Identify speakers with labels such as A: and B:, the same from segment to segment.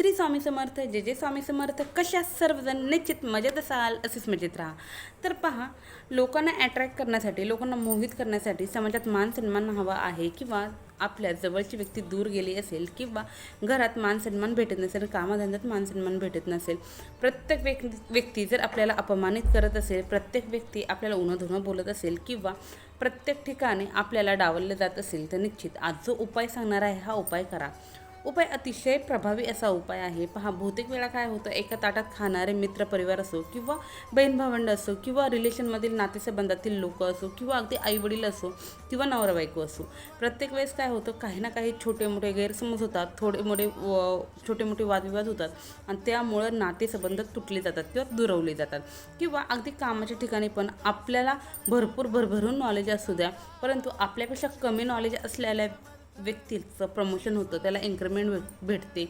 A: श्री स्वामी समर्थ जे जे स्वामी समर्थ. कशा सर्वजण निश्चित मजेत असाल असेच मजेत राहा. तर पहा लोकांना अट्रॅक्ट करण्यासाठी लोकांना मोहित करण्यासाठी समाजात मान सन्मान हवा आहे किंवा आपल्या जवळची व्यक्ती दूर गेली असेल किंवा घरात मान सन्मान भेटत नसेल कामाधंद्यात मान सन्मान भेटत नसेल प्रत्येक व्यक्ती व्यक्ती जर आपल्याला अपमानित करत असेल प्रत्येक व्यक्ती आपल्याला उन्हा बोलत असेल किंवा प्रत्येक ठिकाणी आपल्याला डावललं जात असेल तर निश्चित आज जो उपाय सांगणार आहे हा उपाय करा. उपाय अतिशय प्रभावी असा उपाय आहे. पहा बहुतेक वेळा काय होतं एका ताटात खाणारे मित्र परिवार असो किंवा बहीण भावंड असो किंवा रिलेशनमधील नातेसंबंधातील लोक असो किंवा अगदी आईवडील असो किंवा नवरा बायको असो प्रत्येक वेळेस काय होतं काही ना काही छोटे मोठे गैरसमज होतात थोडे मोठे व- छोटे मोठे वादविवाद होतात आणि त्यामुळं नातेसंबंध तुटले जातात किंवा दुरवले जातात. किंवा अगदी कामाच्या ठिकाणी पण आपल्याला भरपूर भरभरून नॉलेज असू द्या परंतु आपल्यापेक्षा कमी नॉलेज असलेल्या व्यक्तीचं प्रमोशन होतं त्याला इन्क्रीमेंट भेटते.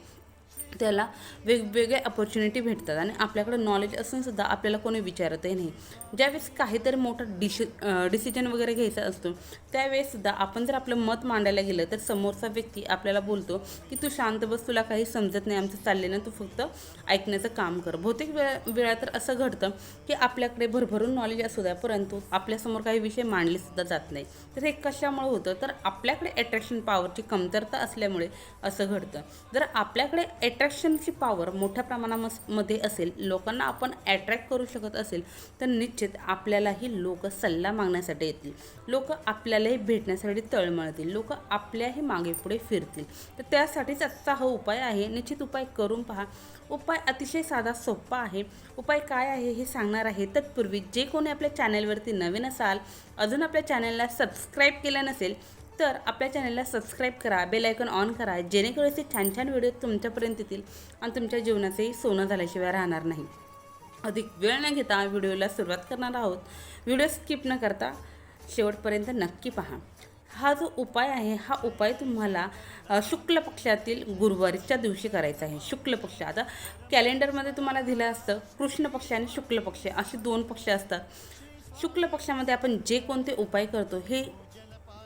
A: त्याला वेगवेगळ्या अपॉर्च्युनिटी भेटतात आणि आपल्याकडे नॉलेज असूनसुद्धा आपल्याला कोणी विचारतही नाही. ज्यावेळेस काहीतरी मोठं डिशि डिसिजन वगैरे घ्यायचा असतो त्यावेळेससुद्धा आपण जर आपलं मत मांडायला गेलं तर समोरचा व्यक्ती आपल्याला बोलतो की तू शांत बस तुला काही समजत नाही आमचं चाललेलं ना तू फक्त ऐकण्याचं काम कर. बहुतेक वेळा वेळा तर असं घडतं की आपल्याकडे भरभरून नॉलेज असू द्या परंतु आपल्यासमोर काही विषय मांडलेसुद्धा जात नाही. तर हे कशामुळे होतं? तर आपल्याकडे अट्रॅक्शन पॉवरची कमतरता असल्यामुळे असं घडतं. जर आपल्याकडे अट्रॅक्शनची पॉवर मोठ्या प्रमाणामध्ये असेल लोकांना आपण ॲट्रॅक्ट करू शकत असेल तर निश्चित आपल्यालाही लोक सल्ला मागण्यासाठी येतील. लोक आपल्यालाही भेटण्यासाठी तळमळतील. लोक आपल्याही मागे पुढे फिरतील. तर त्यासाठीच आजचा हा उपाय आहे. निश्चित उपाय करून पहा. उपाय अतिशय साधा सोपा आहे. उपाय काय आहे हे सांगणार आहे. तत्पूर्वी जे कोणी आपल्या चॅनलवरती नवीन असाल अजून आपल्या चॅनलला सबस्क्राईब केलं नसेल तर आपल्या चॅनलला सबस्क्राईब करा बेल आयकॉन ऑन करा जेणेकरून असे छान छान व्हिडिओ तुमच्यापर्यंत येतील आणि तुमच्या जीवनाचंही सोनं झाल्याशिवाय राहणार नाही. अधिक वेळ न घेता व्हिडिओला सुरुवात करणार आहोत. व्हिडिओ स्किप न करता शेवटपर्यंत नक्की पहा. हा जो उपाय आहे हा उपाय तुम्हाला शुक्ल पक्षातील गुरुवारीच्या दिवशी करायचा आहे. शुक्ल पक्ष. आता कॅलेंडरमध्ये तुम्हाला दिलं असतं कृष्ण पक्ष आणि शुक्ल पक्ष. असे दोन पक्ष असतात. शुक्ल पक्षामध्ये आपण जे कोणते उपाय करतो हे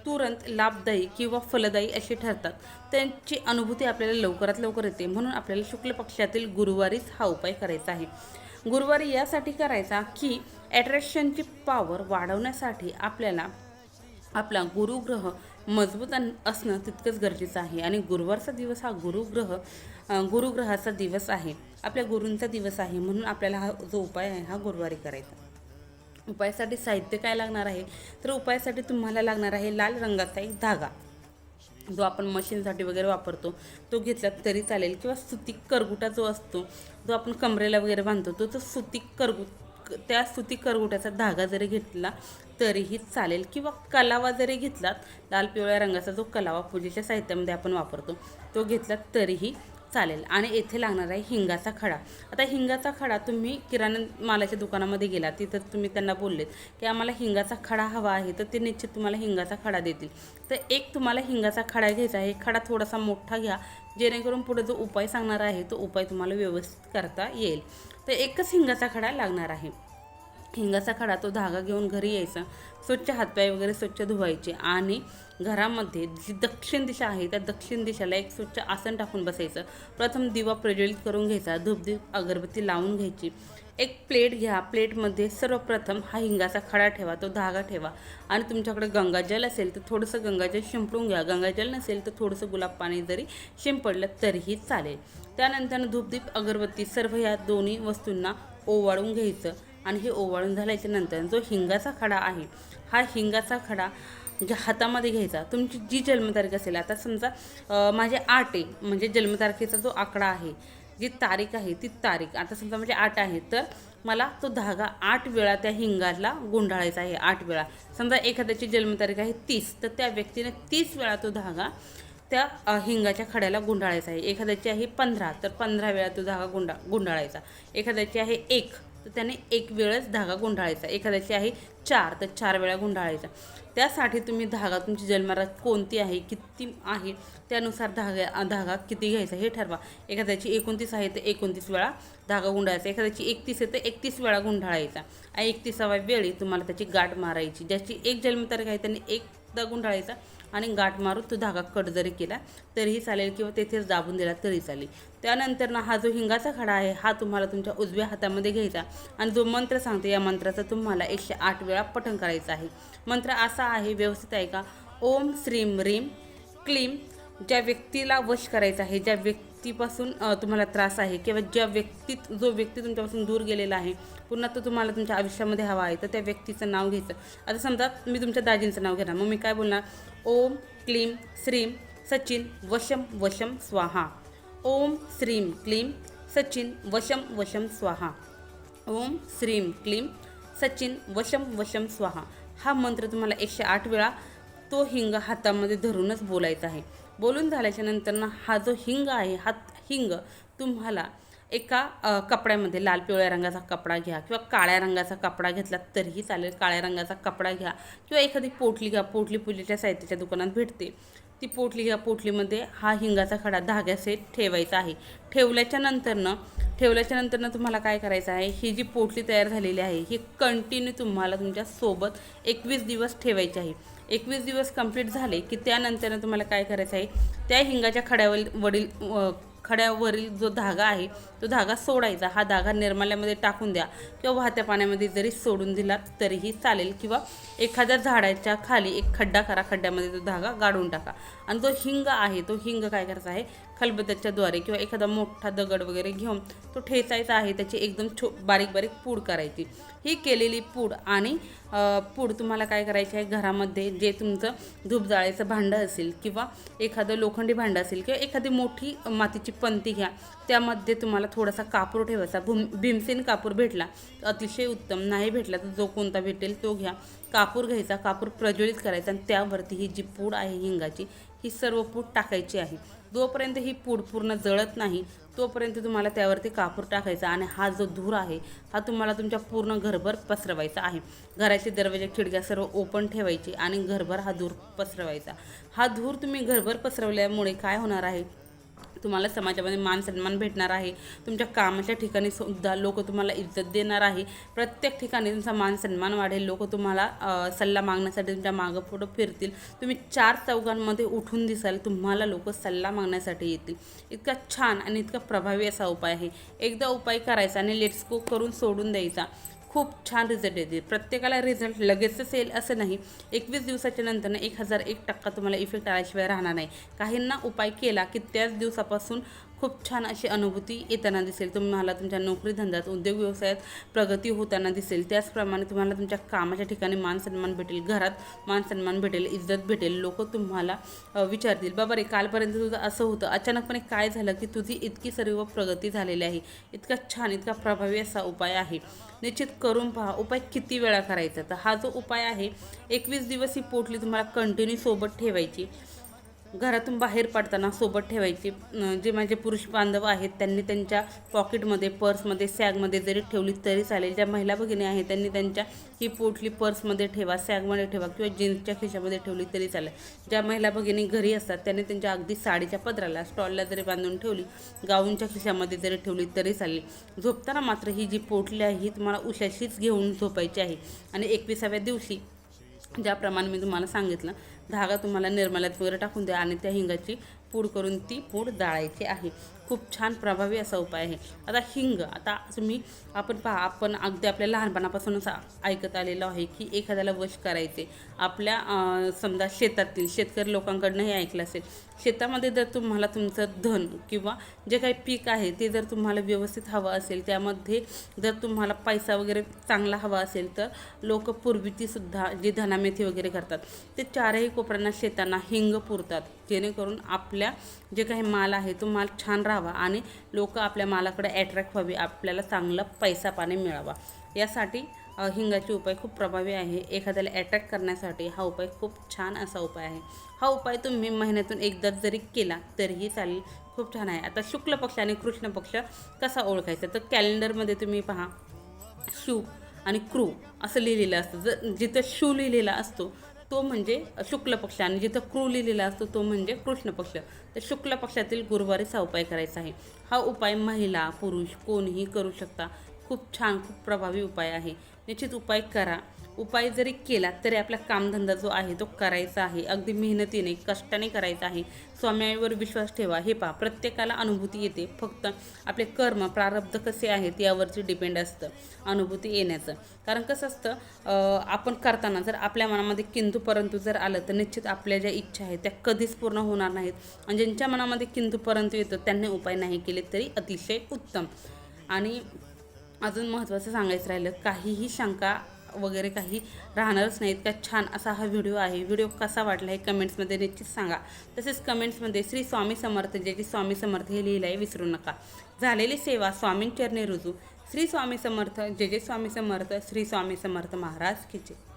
A: तुरंत लाभदायी किंवा फलदायी अशी ठरतात. त्यांची अनुभूती आपल्याला लवकरात लवकर येते. म्हणून आपल्याला शुक्ल पक्षातील गुरुवारीच हा उपाय करायचा आहे. गुरुवारी यासाठी करायचा की ॲट्रॅक्शनची पॉवर वाढवण्यासाठी आपल्याला आपला गुरुग्रह मजबूत असणं तितकंच गरजेचं आहे. आणि गुरुवारचा दिवस हा गुरुग्रह गुरुग्रहाचा दिवस आहे. आपल्या गुरूंचा दिवस आहे. म्हणून आपल्याला हा जो उपाय आहे हा गुरुवारी करायचा. उपायासाठी साहित्य काय लागणार आहे? तर उपायासाठी तुम्हाला लागणार आहे लाल रंगाचा एक धागा. जो आपण मशीनसाठी वगैरे वापरतो तो घेतला तरी चालेल. किंवा सुतिक करगुटा जो असतो जो आपण कमरेला वगैरे बांधतो तो तो सुतिक करगुट त्या सुती करगुट्याचा धागा जरी घेतला तरीही चालेल. किंवा कलावा जरी घेतलात लाल पिवळ्या रंगाचा जो कलावा पूजेच्या साहित्यामध्ये आपण वापरतो तो घेतला तरीही चालेल. आणि येथे लागणार आहे हिंगाचा खडा. आता हिंगाचा खडा तुम्ही किराणा मालाच्या दुकानामध्ये गेला तिथं तुम्ही त्यांना बोललेत की आम्हाला हिंगाचा खडा हवा आहे तर ते निश्चित तुम्हाला हिंगाचा खडा देतील. तर एक तुम्हाला हिंगाचा खडा घ्यायचा आहे. खडा थोडासा मोठा घ्या. जेणेकरून पुढे जो उपाय सांगणार आहे तो उपाय तुम्हाला व्यवस्थित करता येईल. तर एकच हिंगाचा खडा लागणार आहे. हिंगाचा खडा तो धागा घेऊन घरी यायचा. स्वच्छ हातपाय वगैरे स्वच्छ धुवायचे. आणि घरामध्ये जी दक्षिण दिशा आहे त्या दक्षिण दिशेला एक स्वच्छ आसन टाकून बसायचं. प्रथम दिवा प्रज्वलित करून घ्यायचा. धूपदीप अगरबत्ती लावून घ्यायची. एक प्लेट घ्या. प्लेटमध्ये सर्वप्रथम हा हिंगाचा खडा ठेवा. तो धागा ठेवा. आणि तुमच्याकडे गंगाजल असेल तर थोडंसं गंगाजल शिंपडून घ्या. गंगाजल नसेल तर थोडंसं गुलाब पाणी जरी शिंपडलं तरीही चालेल. त्यानंतर धूपदीप अगरबत्ती सर्व या दोन्ही वस्तूंना ओवाळून घ्यायचं. आणि हे ओवाळून झाल्याच्यानंतर. जो हिंगाचा खडा आहे हा हिंगाचा खडा म्हणजे हातामध्ये घ्यायचा. तुमची जी जन्मतारीख असेल आता समजा माझे आठ आहे म्हणजे जन्मतारखेचा जो आकडा आहे जी तारीख आहे ती तारीख आता समजा म्हणजे आठ आहे तर मला तो धागा आठ वेळा त्या हिंगाला गुंडाळायचा आहे आठ वेळा. समजा एखाद्याची जन्मतारीख आहे तीस तर त्या व्यक्तीने तीस वेळा तो धागा त्या हिंगाच्या खड्याला गुंडाळायचा आहे. एखाद्याची आहे पंधरा तर पंधरा वेळा तो धागा गुंडा गुंडाळायचा. एखाद्याची आहे एक तर त्याने एक वेळच धागा गुंडाळायचा. एखाद्याची आहे चार तर चार वेळा गुंडाळायचा. त्यासाठी तुम्ही धागा तुमची जन्मरात कोणती आहे किती आहे त्यानुसार धागा धागा किती घ्यायचा हे ठरवा. एखाद्याची एकोणतीस आहे तर एकोणतीस वेळा धागा गुंडाळायचा. एखाद्याची एकतीस आहे तर एकतीस वेळा गुंडाळायचा. आणि एकतीसाव्या वेळी तुम्हाला त्याची गाठ मारायची. ज्याची एक जन्मतारीख आहे त्यांनी एकदा गुंडाळायचा. आणि गाठ मारून तो धागा कट जरी केला तरीही चालेल किंवा तेथेच दाबून दिला तरी चालेल. त्यानंतर ना हा जो हिंगाचा खडा आहे हा तुम्हाला तुमच्या उजव्या हातामध्ये घ्यायचा आणि जो मंत्र सांगते या मंत्राचा तुम्हाला एकशे आठ वेळा पठण करायचं आहे. मंत्र असा आहे व्यवस्थित आहे का? ओम श्रीम रीम क्लीम ज्या व्यक्तीला वश करायचं आहे ज्या व्यक्तीपासून तुम्हाला त्रास आहे किंवा ज्या व्यक्तीत जो व्यक्ती तुमच्यापासून दूर गेलेला आहे पुन्हा तो तुम्हाला तुमच्या आयुष्यामध्ये हवा आहे तर त्या व्यक्तीचं नाव घ्यायचं. आता समजा मी तुमच्या दाजींचं नाव घेणार. मग मी काय बोलणार? ओम क्लीम श्रीम सचिन वशम वशम स्वाहा. ओम श्रीम क्लीम सचिन वशम वशम स्वाहा. ओम श्रीम क्लीम सचिन वशम वशम स्वाहा. हा मंत्र तुम्हाला एकशे आठ वेळा तो हिंग हातामध्ये धरूनच बोलायचा आहे. बोलून झाल्याच्यानंतर ना हा जो हिंग आहे हा हिंग तुम्हाला एका कपड्यामध्ये लाल पिवळ्या रंगाचा कपडा घ्या किंवा काळ्या रंगाचा कपडा घेतला तरीही चालेल. काळ्या रंगाचा कपडा घ्या किंवा एखादी पोटली घ्या. पोटली पुलीच्या साहित्याच्या दुकानात भेटते. ती पोटली घ्या. पोटलीमध्ये हा हिंगाचा खडा धाग्यासे ठेवायचा आहे. ठेवल्याच्या नंतरनं ठेवल्याच्या नंतरनं तुम्हाला काय करायचं आहे? ही जी पोटली तयार झालेली आहे ही कंटिन्यू तुम्हाला तुमच्यासोबत एकवीस दिवस ठेवायची आहे. एकवीस दिवस कंप्लीट झाले की त्यानंतरनं तुम्हाला काय करायचं आहे? त्या हिंगाच्या खड्यावरील वडील खड्यावरील जो धागा आहे तो धागा सोडायचा. हा धागा निर्माल्यामध्ये टाकून द्या किंवा वाहत्या पाण्यामध्ये जरी सोडून दिला तरीही चालेल किंवा एखाद्या झाडाच्या खाली एक खड्डा करा खड्ड्यामध्ये तो धागा गाडून टाका. आणि जो हिंग आहे तो हिंग काय करायचा आहे? खलबत्याच्याद्वारे किंवा एखादा मोठा दगड वगैरे घेऊन तो ठेचायचा आहे त्याची एकदम छो बारीक बारीक पूड करायची. ही केलेली पूड आणि पूड तुम्हाला काय करायची आहे? घरामध्ये जे तुमचं धूप जाळायचं भांडं असेल किंवा एखादं लोखंडी भांडं असेल किंवा एखादी मोठी मातीची पंती घ्या त्यामध्ये तुम्हाला थोडासा कापूर ठेवायचा. भूम भीमसेन कापूर भेटला तर अतिशय उत्तम. नाही भेटला तर जो कोणता भेटेल तो घ्या. कापूर घ्यायचा कापूर प्रज्वलित करायचा आणि त्यावरती ही जी पूड आहे हिंगाची ही सर्व पूड टाकायची आहे. जोपर्यंत ही पूड पूर्ण जळत नाही तोपर्यंत तुम्हाला त्यावरती कापूर टाकायचा आणि हा जो धूर आहे हा तुम्हाला तुमच्या पूर्ण घरभर पसरवायचा आहे. घराचे दरवाजे खिडक्या सर्व ओपन ठेवायची आणि घरभर हा धूर पसरवायचा. हा धूर तुम्ही घरभर पसरवल्यामुळे काय होणार आहे? तुम्हाला समाजामध्ये मान सन्मान भेटणार आहे. तुमच्या कामाच्या ठिकाणी सुद्धा लोक तुम्हाला इज्जत देणार आहे. प्रत्येक ठिकाणी तुमचा मान सन्मान वाढेल. लोक तुम्हाला सल्ला मागण्यासाठी तुमच्या मागं पुढं फिरतील. तुम्ही चार चौघांमध्ये उठून दिसाल तुम्हाला लोक सल्ला मागण्यासाठी येतील. इतका छान आणि इतका प्रभावी असा उपाय आहे. एकदा उपाय करायचा आणि लेट्स गो करून सोडून द्यायचा. खूप छान रिझल्ट येतील प्रत्येकाला रिझल्ट लगेचच येईल असं नाही. एकवीस दिवसाच्या नंतरनं एक हजार एक टक्का तुम्हाला इफेक्ट आल्याशिवाय राहणार नाही. काहींना उपाय केला की त्याच दिवसापासून खूप छान अशी अनुभूती येताना दिसेल. तुम्हाला तुमच्या नोकरी धंद्यात उद्योग व्यवसायात प्रगती होताना दिसेल. त्याचप्रमाणे तुम्हाला तुमच्या कामाच्या ठिकाणी मान सन्मान भेटेल घरात मान सन्मान भेटेल इज्जत भेटेल. लोक तुम्हाला विचारतील बाबा रे कालपर्यंत तुझं असं होतं. अचानकपणे काय झालं की तुझी इतकी सर्व प्रगती झालेली आहे? इतका छान इतका प्रभावी असा उपाय आहे. निश्चित करून पहा उपाय किती वेळा करायचा? तर हा जो उपाय आहे एकवीस दिवस ही पोटली तुम्हाला कंटिन्यू सोबत ठेवायची. घरातून बाहेर पडताना सोबत ठेवायची. जे माझे पुरुष बांधव आहेत त्यांनी त्यांच्या पॉकेटमध्ये पर्समध्ये सॅगमध्ये जरी ठेवली तरी चालेल. ज्या महिला भगिनी आहेत त्यांनी त्यांच्या ही पोटली पर्समध्ये ठेवा सॅगमध्ये ठेवा किंवा जीन्सच्या खिशामध्ये ठेवली तरी चालेल. ज्या महिला भगिनी घरी असतात त्यांनी त्यांच्या अगदी साडीच्या पदराला स्टॉलला जरी बांधून ठेवली गाऊनच्या खिशामध्ये जरी ठेवली तरी चालेल. झोपताना मात्र ही जी पोटली आहे ही तुम्हाला उशाशीच घेऊन झोपायची आहे. आणि एकविसाव्या दिवशी ज्याप्रमाणे मी तुम्हाला सांगितलं धागा तुम्हाला निर्मल्यात वगैरे टाकून द्या आणि त्या हिंगाची पूड करून ती पूड डाळायची आहे. खूप छान प्रभावी असा उपाय आहे. आता हिंग आता तुम्ही आपण पहा आपण अगदी आपल्या लहानपणापासूनच ऐकत आलेलो आहे की एखाद्याला वश करायचे. आपल्या समजा शेतातील शेतकरी लोकांकडूनही ऐकलं असेल. शेतामध्ये जर तुम्हाला तुमचं धन किंवा जे काही पीक आहे ते जर तुम्हाला व्यवस्थित हवं असेल त्यामध्ये जर तुम्हाला पैसा वगैरे चांगला हवा असेल तर लोक पूर्वीतीसुद्धा जी धनामेथी वगैरे करतात ते चारही कोपऱ्यांना शेतांना हिंग पुरतात. जेणेकरून आपल्या जे काही माल आहे तो माल छान राहावा आणि लोक आपल्या मालाकडे ॲट्रॅक्ट व्हावे आपल्याला चांगला पैसा पाणी मिळावा. यासाठी हिंगाचे उपाय खूप प्रभावी आहे. एखाद्याला अटॅक करण्यासाठी हा उपाय खूप छान असा उपाय आहे. हा उपाय तुम्ही महिन्यातून एकदा जरी केला तरीही चालेल. खूप छान आहे. आता शुक्ल पक्ष आणि कृष्ण पक्ष कसा ओळखायचा? तर कॅलेंडरमध्ये तुम्ही पहा. शू आणि क्रू असं लिहिलेलं असतं. जर जिथं शू लिहिलेला असतो तो म्हणजे शुक्ल पक्ष आणि जिथं क्रू लिहिलेला असतो तो म्हणजे कृष्ण पक्ष. तर शुक्ल पक्षातील गुरुवारीचा उपाय करायचा आहे. हा उपाय महिला पुरुष कोणीही करू शकता. खूप छान खूप प्रभावी उपाय आहे. निश्चित उपाय करा. उपाय जरी केला तरी आपला कामधंदा जो आहे तो करायचा आहे. अगदी मेहनतीने कष्टाने करायचा आहे. स्वामीवर विश्वास ठेवा. हे पहा प्रत्येकाला अनुभूती येते. फक्त आपले कर्म प्रारब्ध कसे आहेत यावरती डिपेंड असतं. अनुभूती येण्याचं. कारण कसं असतं आपण करताना जर आपल्या मनामध्ये किंतू परंतु जर आलं तर निश्चित आपल्या ज्या इच्छा आहेत त्या कधीच पूर्ण होणार नाहीत. आणि ज्यांच्या मनामध्ये किंतू परंतु येतं त्यांनी उपाय नाही केले तरी अतिशय उत्तम. आणि अजून महत्त्वाचं सांगायचं राहिलं काहीही शंका वगैरे काही राहणारच नाहीत का? छान असा हा व्हिडिओ आहे. व्हिडिओ कसा वाटला हे कमेंट्समध्ये निश्चित सांगा. तसेच कमेंट्समध्ये श्री स्वामी समर्थ जे जे स्वामी समर्थ हे लिहिलं आहे विसरू नका. झालेली सेवा स्वामींचरणी रुजू. श्री स्वामी समर्थ जे जे स्वामी समर्थ श्री स्वामी समर्थ महाराज की जय.